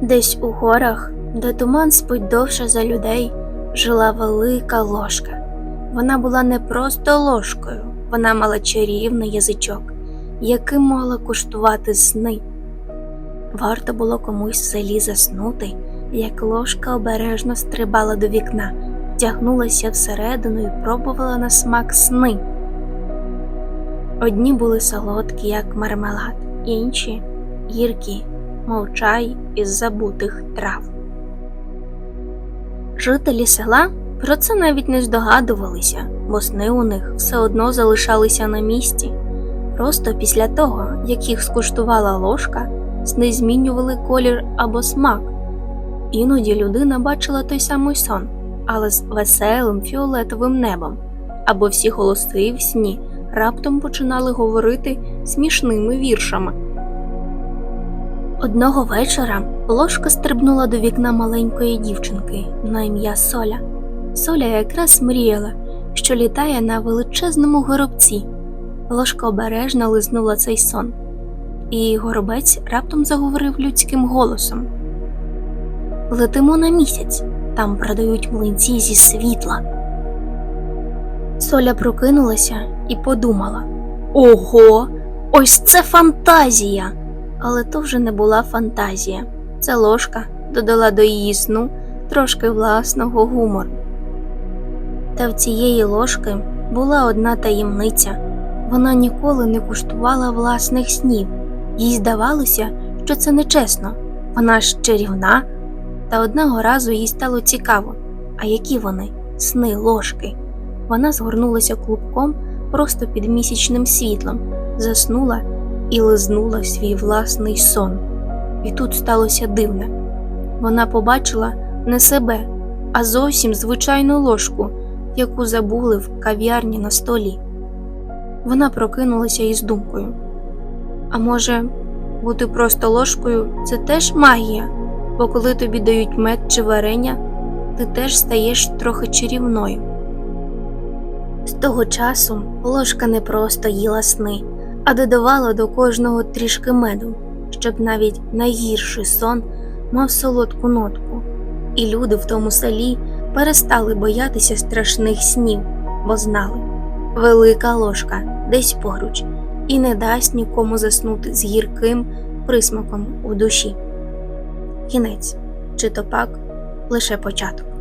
Десь у горах, де туман спить довше за людей, жила велика ложка. Вона була не просто ложкою, вона мала чарівний язичок, яким могла куштувати сни. Варто було комусь в селі заснути, як ложка обережно стрибала до вікна, тягнулася всередину і пробувала на смак сни. Одні були солодкі, як мармелад, інші гіркі, мов чай із забутих трав. Жителі села про це навіть не здогадувалися, бо сни у них все одно залишалися на місці. Просто після того, як їх скуштувала ложка, сни змінювали колір або смак. Іноді людина бачила той самий сон, але з веселим фіолетовим небом, або всі голоси в сні раптом починали говорити смішними віршами. Одного вечора ложка стрибнула до вікна маленької дівчинки на ім'я Соля. Соля якраз мріяла, що літає на величезному горобці. Ложка обережно лизнула цей сон, і горобець раптом заговорив людським голосом: Летимо на місяць, там продають млинці зі світла. Соля прокинулася і подумала: Ого, ось це фантазія! Але то вже не була фантазія. Ця ложка додала до її сну трошки власного гумору. Та в цієї ложки була одна таємниця вона ніколи не куштувала власних снів, їй здавалося, що це нечесно, вона ж чарівна. Та одного разу їй стало цікаво, а які вони сни ложки. Вона згорнулася клубком просто під місячним світлом, заснула і лизнула свій власний сон. І тут сталося дивне. Вона побачила не себе, а зовсім звичайну ложку, яку забули в кав'ярні на столі. Вона прокинулася із думкою. А може, бути просто ложкою це теж магія, бо коли тобі дають мед чи варення, ти теж стаєш трохи чарівною. З того часу ложка не просто їла сни, а додавала до кожного трішки меду, щоб навіть найгірший сон мав солодку нотку, і люди в тому селі перестали боятися страшних снів, бо знали велика ложка десь поруч і не дасть нікому заснути з гірким присмаком у душі. Кінець чи то пак лише початок.